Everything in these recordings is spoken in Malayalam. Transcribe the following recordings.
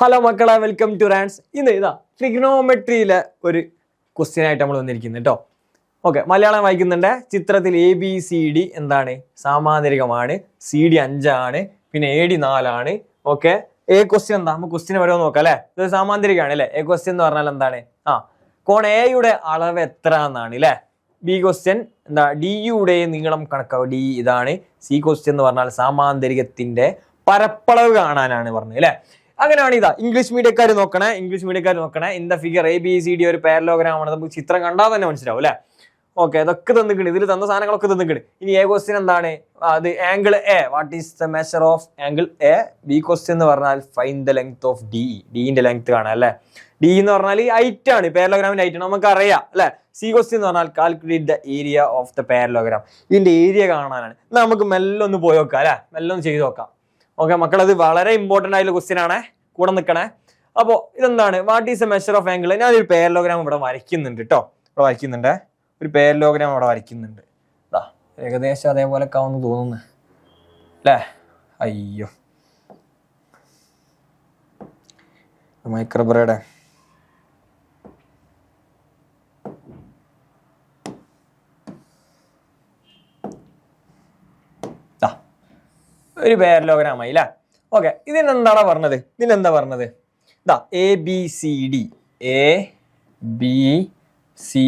ഹലോ മക്കളെ വെൽക്കം ടു റാൻസ് ഇന്ന് ഇതാ ട്രിഗ്നോമെട്രിയിലെ ഒരു ക്വസ്റ്റ്യൻ ആയിട്ട് നമ്മൾ വന്നിരിക്കുന്നത് കേട്ടോ ഓക്കെ മലയാളം വായിക്കുന്നുണ്ട്. ചിത്രത്തിൽ എ ബി സി ഡി എന്താണ്? സാമാന്തരികമാണ്. സി ഡി അഞ്ചാണ്. പിന്നെ എ ഡി നാലാണ്. ഓക്കെ എ ക്വസ്റ്റ്യൻ എന്താ? നമുക്ക് ക്വസ്റ്റ്യൻ വരുമോ നോക്കാം അല്ലേ? ഇത് സാമാന്തരികമാണ് അല്ലേ? എ ക്വസ്റ്റ്യൻ എന്ന് പറഞ്ഞാൽ എന്താണ്? ആ കോൺ എയുടെ അളവ് എത്ര എന്നാണ് അല്ലേ ബി ക്വസ്റ്റ്യൻ എന്താ? ഡി യുടെ നീളം കണക്കാവും ഡി ഇതാണ്. സി ക്വസ്റ്റ്യൻ എന്ന് പറഞ്ഞാൽ സാമാന്തരികത്തിന്റെ പരപ്പളവ് കാണാനാണ് പറഞ്ഞത് അല്ലേ? അങ്ങനെയാണ് ഇതാ. ഇംഗ്ലീഷ് മീഡിയക്കാർ നോക്കണേ ഇംഗ്ലീഷ് മീഡിയക്കാർ നോക്കണേ. In the figure A B C D ഒരു പാരലോഗ്രാം ആണ് നമുക്ക് ചിത്രം കണ്ടാൽ തന്നെ മനസ്സിലാവും അല്ലേ? ഓക്കെ അതൊക്കെ തന്നിക്കണ് ഇതിൽ തന്ന സാധനങ്ങളൊക്കെ തന്നിക്കണ് ഇനി എ ക്വസ്റ്റ്യൻ എന്താണ്? അത് angle A what is the measure of angle A B question എന്ന് പറഞ്ഞാൽ fine the length of D ഡിന്റെ length കാണാം അല്ലേ? ഡി എന്ന് പറഞ്ഞാൽ ഹൈറ്റ് ആണ്. പാരലോഗ്രാമിന്റെ ഹൈറ്റ് നമുക്ക് അറിയാം അല്ലെ? സി ക്വസ്റ്റ്യൻ എന്ന് പറഞ്ഞാൽ calculate the area of the parallelogram ഇതിന്റെ ഏരിയ കാണാനാണ്. നമുക്ക് മെല്ലെ ഒന്ന് പോയി നോക്കാം അല്ലെ? മെല്ലെ ഒന്ന് ചെയ്ത് നോക്കാം. ഓക്കെ മക്കളത് വളരെ ഇമ്പോർട്ടന്റ് ആയിട്ടുള്ള ക്വസ്റ്റ്യൻ ആണ്. കൂടെ നിൽക്കണേ അപ്പോൾ ഇതെന്താണ്? What is A measure of angle ഞാൻ ഒരു പാരലോഗ്രാം ഇവിടെ വരയ്ക്കുന്നുണ്ട് കേട്ടോ ഇവിടെ വരയ്ക്കുന്നുണ്ട്. ഒരു പേരലോഗ്രാം ഇവിടെ വരയ്ക്കുന്നുണ്ട്. ഇതാ ഏകദേശം അതേപോലെ ഒക്കെ തോന്നുന്നു. അല്ലേ? അയ്യോ. മൈക്രോബ്രയുടെ ഒരു പാരലോഗ്രാമായി അല്ലേ ഓക്കെ ഇതിനെന്താണ് പറഞ്ഞത്? ഇതിനെന്താ പറഞ്ഞത്? ഇതാ A B C D A B C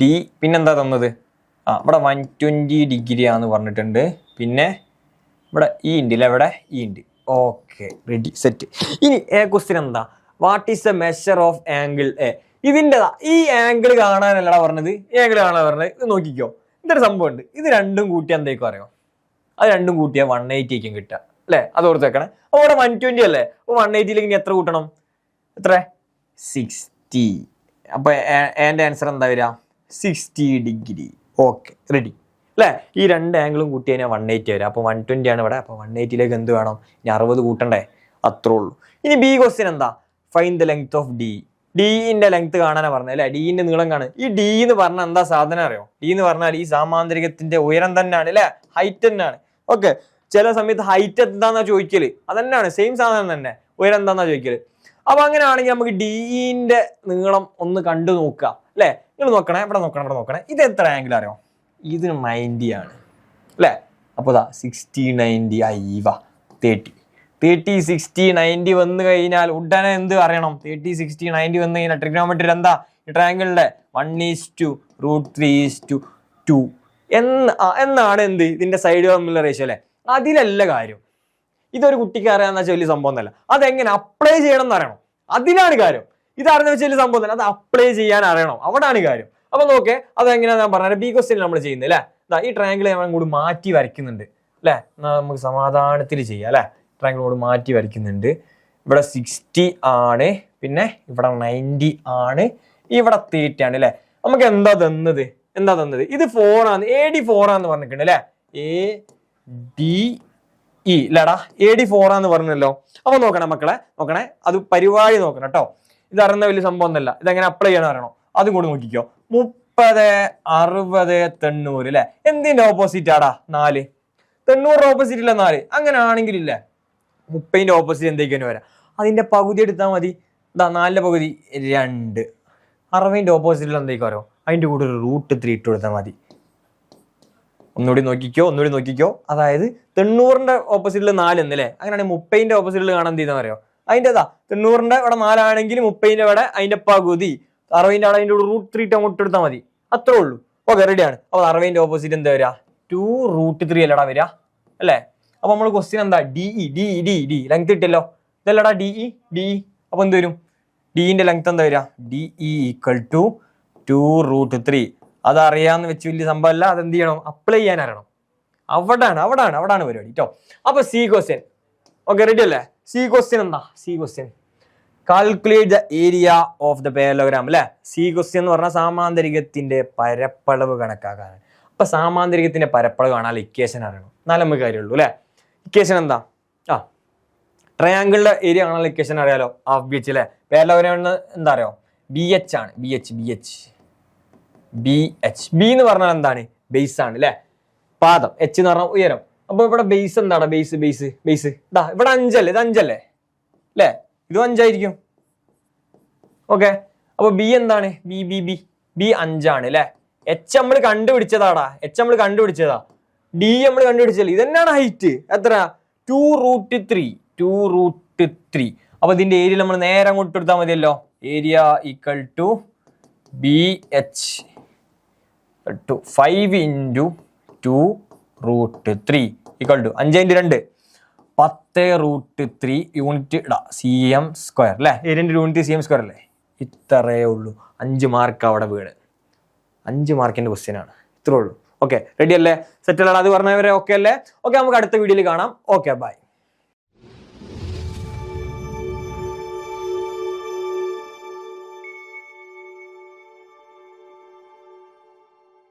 D പിന്നെന്താ തന്നത്? ആ ഇവിടെ വൺ ട്വന്റി ഡിഗ്രി ആന്ന് പറഞ്ഞിട്ടുണ്ട്. പിന്നെ ഇവിടെ ഈ ഉണ്ട് ഇല്ല ഇവിടെ ഈ ഉണ്ട്. ഓക്കെ റെഡി സെറ്റ് ഇനി എ ക്വസ്റ്റ്യൻ എന്താ? What is the measure of angle A ഇതിന്റെതാ ഈ ആംഗിൾ കാണാനല്ലടാ പറഞ്ഞത്. ഈ ആംഗിൾ കാണാൻ പറഞ്ഞത്. ഇത് നോക്കിക്കോ. ഇതൊരു സംഭവം ഉണ്ട് ഇത് രണ്ടും കൂട്ടി എന്തേക്കും അറിയോ? അത് രണ്ടും കൂട്ടിയാൽ വൺ എയ്റ്റി ആയിരിക്കും കിട്ടുക. അല്ലേ? അത് ഓർത്ത് വെക്കണേ അപ്പോൾ ഇവിടെ വൺ ട്വന്റി അല്ലേ? അപ്പോൾ വൺ എയ്റ്റിയിലേക്ക് ഇനി എത്ര കൂട്ടണം? എത്ര? സിക്സ്റ്റി അപ്പോൾ എന്റെ ആൻസർ എന്താ വരിക? സിക്സ്റ്റി ഡിഗ്രി ഓക്കെ റെഡി അല്ലേ? ഈ രണ്ട് ആംഗിളും കൂട്ടി കഴിഞ്ഞാൽ വൺ എയ്റ്റി വരിക. അപ്പോൾ വൺ ട്വന്റി ആണ് ഇവിടെ. അപ്പോൾ വൺ എയ്റ്റിയിലേക്ക് എന്ത് വേണം? ഇനി അറുപത് കൂട്ടണ്ടേ? അത്രേ ഉള്ളൂ. ഇനി ബി ക്വസ്റ്റ്യൻ എന്താ? Fine the length of D ഡിന്റെ length കാണാനാ പറഞ്ഞത് അല്ലെ? ഡിന്റെ നീളം കാണും ഈ ഡി എന്ന് പറഞ്ഞാൽ എന്താ സാധനം അറിയോ? ഡി എന്ന് പറഞ്ഞാൽ ഈ സാമാന്തരികത്തിന്റെ ഉയരം തന്നെയാണ് അല്ലെ? ഹൈറ്റ് തന്നെയാണ്. ഓക്കെ. ചില സമയത്ത് ഹൈറ്റ് എന്താന്നാ ചോദിക്കൽ? അതന്നെയാണ് സെയിം സാധനം തന്നെ. ഉയരം എന്താന്നാ ചോദിക്കൽ? അപ്പൊ അങ്ങനെയാണെങ്കിൽ നമുക്ക് ഡിന്റെ നീളം ഒന്ന് കണ്ടു നോക്കുക. അല്ലെ? നിങ്ങൾ നോക്കണേ ഇവിടെ നോക്കണം ഇവിടെ നോക്കണേ. ഇത് എത്ര ആംഗിൾ അറിയോ? ഇത് നയന്റി ആണ്. അല്ലേ? അപ്പോൾ ഇതാ സിക്സ്റ്റി നയന്റി ഐവ തേർട്ടി തേർട്ടി സിക്സ്റ്റി നയന്റി വന്ന് കഴിഞ്ഞാൽ ഉടനെ എന്ത് അറിയണം? തേർട്ടി സിക്സ്റ്റി നയന്റി വന്ന് കഴിഞ്ഞാൽ ട്രിഗ്നോമെട്രി എന്താ? ഈ ട്രയാങ്കിളിന്റെ one is two root three is two two എന്ന് എന്നാണ് എന്ത് ഇതിന്റെ സൈഡ് തമ്മിലുള്ള റേഷ്യോ അല്ലേ? അതിലല്ല കാര്യം. ഇതൊരു കുട്ടിക്ക് അറിയാന്ന് വെച്ചാൽ വലിയ സംഭവം ഒന്നല്ല. അതെങ്ങനെ അപ്ലൈ ചെയ്യണം എന്ന് അറിയണം. അതിനാണ് കാര്യം. അറിഞ്ഞ വെച്ചാൽ വലിയ സംഭവം തന്നെ അത് അപ്ലൈ ചെയ്യാൻ അറിയണം. അവിടാണ് കാര്യം. അപ്പൊ നോക്കേ അതെങ്ങനെയാ ഞാൻ പറഞ്ഞത്? ബി ക്വസ്റ്റ്യൻ നമ്മൾ ചെയ്യുന്നത് അല്ലേ? ഈ ട്രയാങ്കിൾ ഞാൻ കൂടി മാറ്റി വരയ്ക്കുന്നുണ്ട്. അല്ലേ? നമുക്ക് സമാധാനത്തിൽ ചെയ്യാം അല്ലേ? ട്രയാങ്കിൾ കൂടി മാറ്റി വരയ്ക്കുന്നുണ്ട്. ഇവിടെ സിക്സ്റ്റി ആണ്. പിന്നെ ഇവിടെ നയന്റി ആണ്. ഇവിടെ തേർട്ടി ആണ് അല്ലേ? നമുക്ക് എന്താ തന്നത്? എന്താ തന്നത്? ഇത് ഫോർ ആണ് എ ഡി ഫോർ ആന്ന് പറഞ്ഞിട്ടുണ്ട് അല്ലെ? എ ഡി ഇ ലടാ എ ഡി ഫോർ ആന്ന് പറഞ്ഞല്ലോ അപ്പൊ നോക്കണേ മക്കളെ നോക്കണേ. അത് പരിപാടി നോക്കണം കേട്ടോ. ഇത് അറിയുന്ന വലിയ സംഭവം ഒന്നല്ല ഇതെങ്ങനെ അപ്ലൈ ചെയ്യണം അറിയണോ? അതും കൂടി നോക്കിക്കോ. മുപ്പത് അറുപത് തൊണ്ണൂറ് അല്ലെ? എന്തിന്റെ ഓപ്പോസിറ്റ് ആടാ? നാല്. തൊണ്ണൂറ് ഓപ്പോസിറ്റ് ഇല്ല നാല്. അങ്ങനെ ആണെങ്കിൽ ഇല്ല. മുപ്പതിന്റെ ഓപ്പോസിറ്റ് എന്തൊക്കെയാണ് വരാം? അതിന്റെ പകുതി എടുത്താൽ മതി. ഇതാ നാലിന്റെ പകുതി രണ്ട്. അറുപതിന്റെ ഓപ്പോസിറ്റിൽ എന്തൊക്കെ വരോ അതിന്റെ കൂടെ ഒരു റൂട്ട് ത്രീ ഇട്ട് കൊടുത്താൽ മതി. ഒന്നുകൂടി നോക്കിക്കോ ഒന്നുകൂടി നോക്കിക്കോ. അതായത് തെണ്ണൂറിന്റെ ഓപ്പോസിറ്റിൽ നാല് എന്നല്ലേ അങ്ങനെയാണെങ്കിൽ മുപ്പതിന്റെ ഓപ്പോസിറ്റിൽ കാണാൻ എന്ത് ചെയ്താൽ അറിയോ? അതിന്റെ അതാ തെണ്ണൂറിന്റെ ഇവിടെ നാലാണെങ്കിൽ മുപ്പതിന്റെ ഇവിടെ അതിന്റെ പകുതി. അറുപതിന്റെ അവിടെ അതിന്റെ റൂട്ട് ത്രീ ഇട്ട് അങ്ങോട്ട് എടുത്താൽ മതി. അത്രേ ഉള്ളൂ. ഓക്കെ റെഡിയാണ് അപ്പോൾ അറുപതിന്റെ ഓപ്പോസിറ്റ് എന്താ വരിക? ടു റൂട്ട് ത്രീ അല്ലടാ വരിക? അല്ലേ? അപ്പോൾ നമ്മൾ ക്വസ്റ്റ്യൻ എന്താ? D E D E D D length ഇട്ടല്ലോ ഇതല്ലടാ ഡി ഇ ഡി ഇ അപ്പൊ എന്ത് വരും? ഡിഇന്റെ ലെങ്ത് എന്താ വരിക? D E equal to two root three അതറിയാന്ന് വെച്ച് വലിയ സംഭവമല്ല അതെന്ത് ചെയ്യണം? അപ്ലൈ ചെയ്യാൻ അറിയണം. അവിടാണ് അവിടാണ് അവിടാണ് പരിപാടി കേട്ടോ അപ്പൊ സി ക്വസ്റ്റ്യൻ ഓക്കെ റെഡി അല്ലേ? സി ക്വസ്റ്റ്യൻ എന്താ? C question calculate the area of the parallelogram അല്ലെ സി ക്വസ്റ്റ്യൻ എന്ന് പറഞ്ഞാൽ സാമാന്തരികത്തിന്റെ പരപ്പളവ് കണക്കാക്കാനാണ്. അപ്പൊ സാമാന്തരികത്തിന്റെ പരപ്പളവ് കാണാൻ ഇക്വേഷൻ അറിയണം. എന്നാലും നമുക്ക് കാര്യമുള്ളൂ അല്ലെ ഇക്വേഷൻ എന്താ? ആ. ട്രയാങ്കിളിന്റെ ഏരിയ കാണാൻ ഇക്വേഷൻ അറിയാലോ? ആഫ് ബി എച്ച് അല്ലെ പാരലോഗ്രാം എന്താ അറിയോ? ബി എച്ച് ആണ്. B H B H B H B എന്ന് പറഞ്ഞാൽ എന്താണ്? ബേസ് ആണ് അല്ലെ പാദം. എച്ച് എന്ന് പറഞ്ഞാൽ ഉയരം. അപ്പൊ ഇവിടെ ബേസ് എന്താണ്? ബേസ് ബേസ് ബേസ് ഇതാ ഇവിടെ അഞ്ചല്ലേ? ഇത് അഞ്ചല്ലേ? അല്ലേ ഇതും അഞ്ചായിരിക്കും. ഓക്കെ അപ്പൊ ബി എന്താണ്? ബി ബി ബി ബി അഞ്ചാണ് അല്ലെ എച്ച് നമ്മൾ കണ്ടുപിടിച്ചതാടാ. എച്ച് നമ്മൾ കണ്ടുപിടിച്ചതാ. ഡി നമ്മൾ കണ്ടുപിടിച്ചല്ലേ? ഇതന്നെയാണ് ഹൈറ്റ് എത്ര two root three two root three അപ്പൊ ഇതിന്റെ ഏരിയ നമ്മൾ നേരെ അങ്ങോട്ട് എടുത്താൽ മതിയല്ലോ. Area equal to H two five into two root three equal to അഞ്ച് ഇന്റു രണ്ട്. പത്ത് റൂട്ട് ത്രീ യൂണിറ്റ് ഇടാം. സി എം സ്ക്വയർ അല്ലേ? ഏരിയന്റെ യൂണിറ്റ് സി എം സ്ക്വയർ അല്ലേ? ഇത്രയേ ഉള്ളൂ. അഞ്ച് മാർക്ക് അവിടെ വീണ്. അഞ്ച് മാർക്കിന്റെ ക്വസ്റ്റ്യനാണ് ഇത്രേ ഉള്ളൂ. ഓക്കെ റെഡി അല്ലേ? സെറ്റ് അല്ലേ അത് പറഞ്ഞവരെ ഓക്കെ അല്ലേ? ഓക്കെ നമുക്ക് അടുത്ത വീഡിയോയിൽ കാണാം. Okay bye